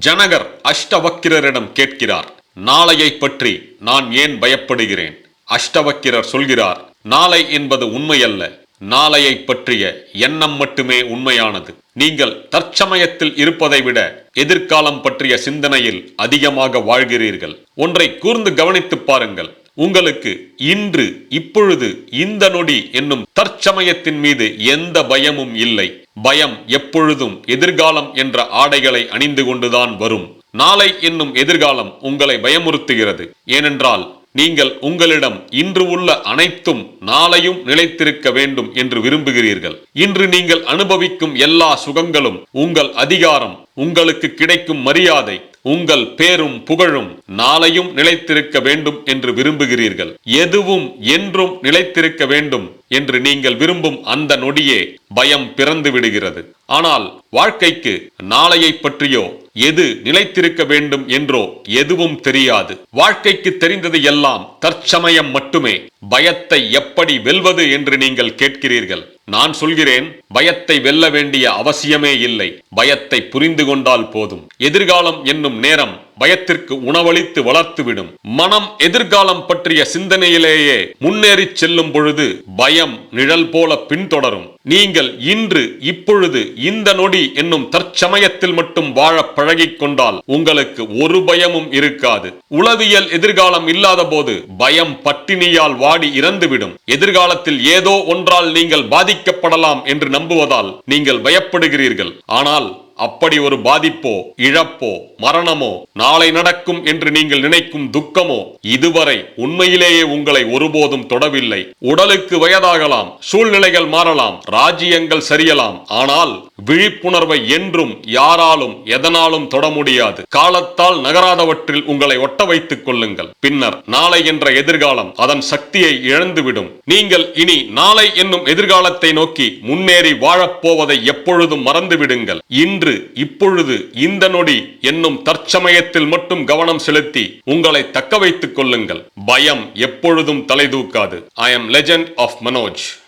ஜனகர் அஷ்டவக்கிரரிடம் கேட்கிறார் நாளையை பற்றி நான் ஏன் பயப்படுகிறேன்? அஷ்டவக்கிரர் சொல்கிறார் நாளை என்பது உண்மையல்ல. நாளையை பற்றிய எண்ணம் மட்டுமே உண்மையானது. நீங்கள் தற்சமயத்தில் இருப்பதை விட எதிர்காலம் பற்றிய சிந்தனையில் அதிகமாக வாழ்கிறீர்கள். ஒன்றை கூர்ந்து கவனித்துப் பாருங்கள். உங்களுக்கு இன்று இப்பொழுது இந்த நொடி என்னும் தற்சமயத்தின் மீது எந்த பயமும் இல்லை. பயம் எப்பொழுதும் எதிர்காலம் என்ற ஆடைகளை அணிந்து கொண்டுதான் வரும். நாளை என்னும் எதிர்காலம் உங்களை பயமுறுத்துகிறது. ஏனென்றால் நீங்கள் உங்களிடம் இன்று உள்ள அனைத்தும் நாளையும் நிலைத்திருக்க வேண்டும் என்று விரும்புகிறீர்கள். இன்று நீங்கள் அனுபவிக்கும் எல்லா சுகங்களும் உங்கள் அதிகாரம் உங்களுக்கு கிடைக்கும் மரியாதை உங்கள் பேரும் புகழும் நாளையும் நிலைத்திருக்க வேண்டும் என்று விரும்புகிறீர்கள். எதுவும் என்றும் நிலைத்திருக்க வேண்டும் என்று நீங்கள் விரும்பும் அந்த நொடியே பயம் பிறந்து விடுகிறது. ஆனால் வாழ்க்கைக்கு நாளையை பற்றியோ எது நிலைத்திருக்க வேண்டும் என்றோ எதுவும் தெரியாது. வாழ்க்கைக்கு தெரிந்தது எல்லாம் தற்சமயம் மட்டுமே. பயத்தை எப்படி வெல்வது என்று நீங்கள் கேட்கிறீர்கள். நான் சொல்கிறேன் பயத்தை வெல்ல வேண்டிய அவசியமே இல்லை. பயத்தை புரிந்து கொண்டால் போதும். எதிர்காலம் என்னும் நேரம் பயத்திற்கு உணவளித்து வளர்த்துவிடும். மனம் எதிர்காலம் பற்றிய சிந்தனையிலேயே முன்னேறி செல்லும் பொழுது பயம் நிழல் போல பின்தொடரும். நீங்கள் இன்று இப்பொழுது இந்த நொடி என்னும் தற்சமயத்தில் மட்டும் வாழ பழகிக் கொண்டால் உங்களுக்கு ஒரு பயமும் இருக்காது. உளவியல் எதிர்காலம் இல்லாத போது பயம் பட்டினியால் வாடி இறந்துவிடும். எதிர்காலத்தில் ஏதோ ஒன்றால் நீங்கள் பாதிக்கப்படலாம் என்று நம்புவதால் நீங்கள் பயப்படுகிறீர்கள். ஆனால் அப்படி ஒரு பாதிப்போ இழப்போ மரணமோ நாளை நடக்கும் என்று நீங்கள் நினைக்கும் துக்கமோ இதுவரை உண்மையிலேயே உங்களை ஒருபோதும் தொடவில்லை. உடலுக்கு வயதாகலாம் சூழ்நிலைகள் மாறலாம் ராஜ்யங்கள் சரியலாம். ஆனால் விழிப்புணர்வை என்றும் யாராலும் எதனாலும் தொட முடியாது. காலத்தால் நகராதவற்றில் உங்களை ஒட்ட வைத்துக் கொள்ளுங்கள். பின்னர் நாளை என்ற எதிர்காலம் அதன் சக்தியை இழந்துவிடும். நீங்கள் இனி நாளை என்னும் எதிர்காலத்தை நோக்கி முன்னேறி வாழப்போவதை எப்பொழுதும் மறந்துவிடுங்கள். இன்று இப்பொழுது இந்த நொடி என்னும் தற்சமயத்தில் மட்டும் கவனம் செலுத்தி உங்களை தக்க வைத்துக் கொள்ளுங்கள். பயம் எப்பொழுதும் தலை தூக்காது. I am legend of Manoj